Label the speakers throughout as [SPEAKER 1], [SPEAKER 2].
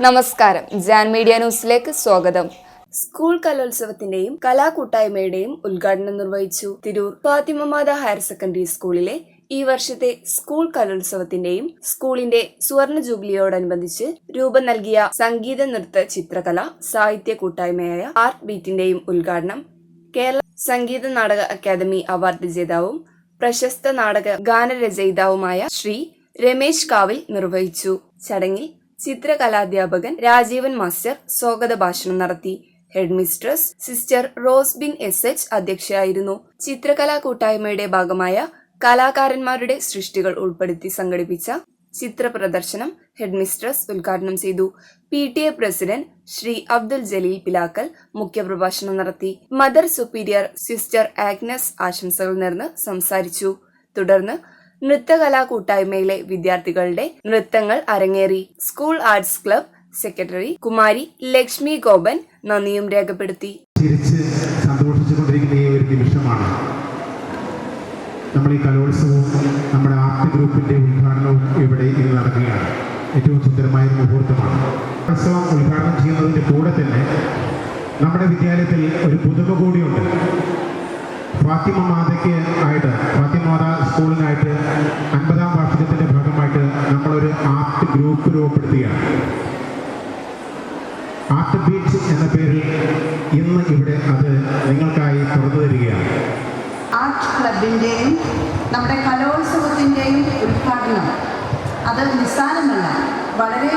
[SPEAKER 1] നമസ്കാരം. ജാൻ മീഡിയ ന്യൂസിലേക്ക് സ്വാഗതം. സ്കൂൾ കലോത്സവത്തിന്റെയും കലാകൂട്ടായ്മയുടെയും ഉദ്ഘാടനം നിർവഹിച്ചു തിരൂർ ഫാത്തിമമാത ഹയർ സെക്കൻഡറി സ്കൂളിലെ ഈ വർഷത്തെ സ്കൂൾ കലോത്സവത്തിന്റെയും സ്കൂളിന്റെ സുവർണ ജൂബിലിയോടനുബന്ധിച്ച് രൂപം നൽകിയ സംഗീത നൃത്ത ചിത്രകല സാഹിത്യ കൂട്ടായ്മയായ ആർട്ട് ബീറ്റിന്റെയും ഉദ്ഘാടനം കേരള സംഗീത നാടക അക്കാദമി അവാർഡ് ജേതാവും പ്രശസ്ത നാടക ഗാനരചയിതാവുമായ ശ്രീ രമേശ് കാവിൽ നിർവഹിച്ചു. ചടങ്ങിൽ ചിത്രകലാധ്യാപകൻ രാജീവൻ മാസ്റ്റർ സ്വാഗത ഭാഷണം നടത്തി. Headmistress sister Rosbin S H അധ്യക്ഷയായിരുന്നു. ചിത്രകലാ കൂട്ടായ്മയുടെ ഭാഗമായ കലാകാരന്മാരുടെ സൃഷ്ടികൾ ഉൾപ്പെടുത്തി സംഘടിപ്പിച്ച ചിത്ര പ്രദർശനം ഹെഡ് മിസ്ട്രസ് ഉദ്ഘാടനം ചെയ്തു. P T A president Shri Abdul Jaleel Pilakkal മുഖ്യപ്രഭാഷണം നടത്തി. മദർ സുപ്പീരിയർ സിസ്റ്റർ ആഗ്നസ് ആശംസകൾ നേർന്ന് സംസാരിച്ചു. തുടർന്ന് നൃത്തകലാ കൂട്ടായ്മയിലെ വിദ്യാർത്ഥികളുടെ നൃത്തങ്ങൾ അരങ്ങേറി. School arts club secretary Kumari Lakshmi Gopan നന്ദിയും രേഖപ്പെടുത്തി.
[SPEAKER 2] സന്തോഷിച്ചുകൊണ്ടിരിക്കുന്ന ഈ ഒരു നിമിഷമാണ്. നമ്മൾ ഈ കലോത്സവവും നമ്മുടെ ആർട്ട് ഗ്രൂപ്പിന്റെ ഉദ്ഘാടനവും ഇവിടെ ഇന്ന് നടക്കുകയാണ്. ഏറ്റവും സുന്ദരമായ മുഹൂർത്തമാണ്. കലോത്സവം ഉദ്ഘാടനം ചെയ്യുന്നതിന്റെ കൂടെ തന്നെ നമ്മുടെ വിദ്യാലയത്തിൽ ഒരു പുതുമ കൂടിയുണ്ട്. ഫാത്തിമ മാതയ്ക്ക് ആയിട്ട് ഫാത്തിമ മാത സ്കൂളിനായിട്ട് അൻപതാം വാർഷികത്തിന്റെ ഭാഗമായിട്ട് നമ്മളൊരു ആർട്ട് ഗ്രൂപ്പ് രൂപപ്പെടുത്തുകയാണ്. ആർട്ട് ബീച്ച് എന്ന പേരിൽ ഇന്ന് ഇവിടെ അത് നിങ്ങൾക്കായി തുറന്നു തരികയാണ്.
[SPEAKER 3] ആർട്ട് ക്ലബിന്റെയും നമ്മുടെ കലോത്സവത്തിന്റെയും ഉദ്ഘാടനം അത് നിസ്സാരമല്ല വളരെ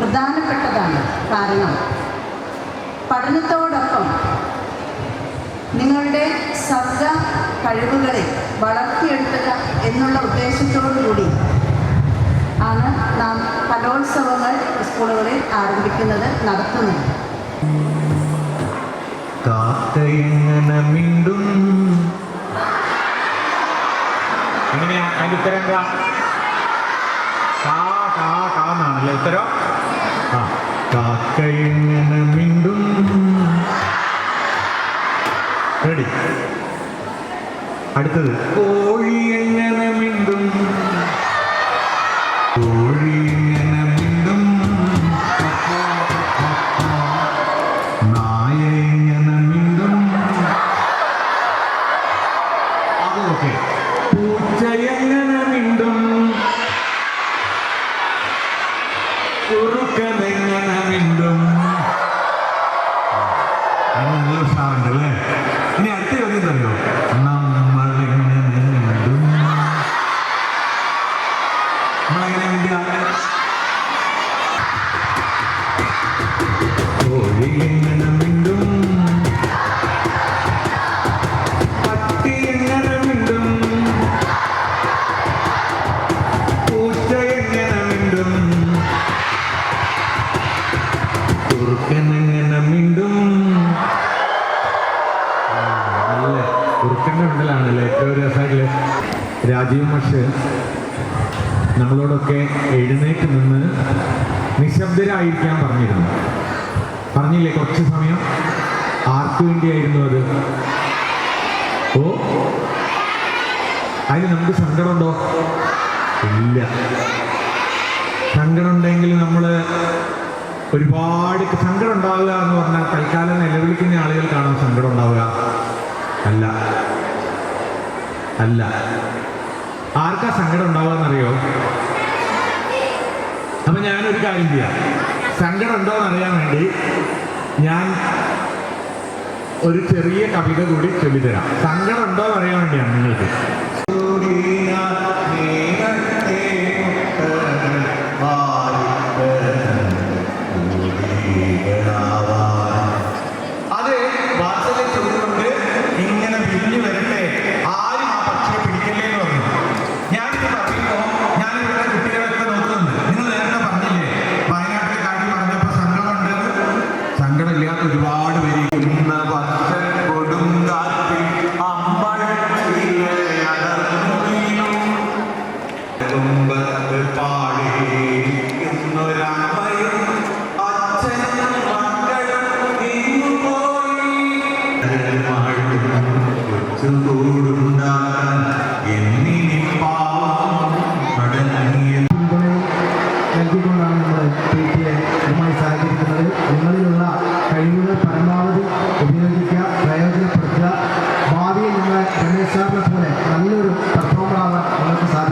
[SPEAKER 3] പ്രധാനപ്പെട്ടതാണ് കാരണം. പഠനത്തോടൊപ്പം നിങ്ങളുടെ സർഗ കഴിവുകളെ വളർത്തിയെടുക്കുക എന്നുള്ള ഉദ്ദേശത്തോടു കൂടി ആണ് നാം കലോത്സവങ്ങൾ സ്കൂളുകളിൽ ആരംഭിക്കുന്നത് നടത്തുന്നത്.
[SPEAKER 4] കാക്കയെങ്ങനെ മിണ്ടും? ഉത്തരം ഉത്തരം? മിണ്ടും? റെഡി. അടുത്തത്. കോഴി എങ്ങനെ മിണ്ടും? മിണ്ടലാണല്ലേ ഏറ്റവും രസമായിട്ടുള്ള രാജീവ് മഷ് നമ്മളോടൊക്കെ എഴുന്നേറ്റ് നിന്ന് നിശബ്ദരായിരിക്കാൻ പറഞ്ഞിരുന്നു. പറഞ്ഞില്ലേ? കുറച്ച് സമയം ആർക്കു വേണ്ടിയായിരുന്നു അത്? ഓ അതിന് നമുക്ക് സങ്കടമുണ്ടോ? ഇല്ല. സങ്കടം ഉണ്ടെങ്കിൽ നമ്മൾ ഒരുപാട് സങ്കടം ഉണ്ടാവുക എന്ന് പറഞ്ഞാൽ തൽക്കാലം നിലവിളിക്കുന്ന ആളുകൾക്കാണോ സങ്കടം ഉണ്ടാവുക അല്ല. അല്ല. ആർക്കാ സങ്കടം ഉണ്ടാവുക എന്നറിയോ അപ്പൊ ഞാനൊരു കാര്യം ചെയ്യാം. സങ്കടം ഉണ്ടോ എന്നറിയാൻ വേണ്ടി ഞാൻ ഒരു ചെറിയ കവിത കൂടി ചൊല്ലിത്തരാം. സങ്കടം ഉണ്ടോ എന്നറിയാൻ വേണ്ടിയാണ് നിങ്ങൾക്ക്.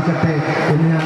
[SPEAKER 5] 要对人
[SPEAKER 6] 家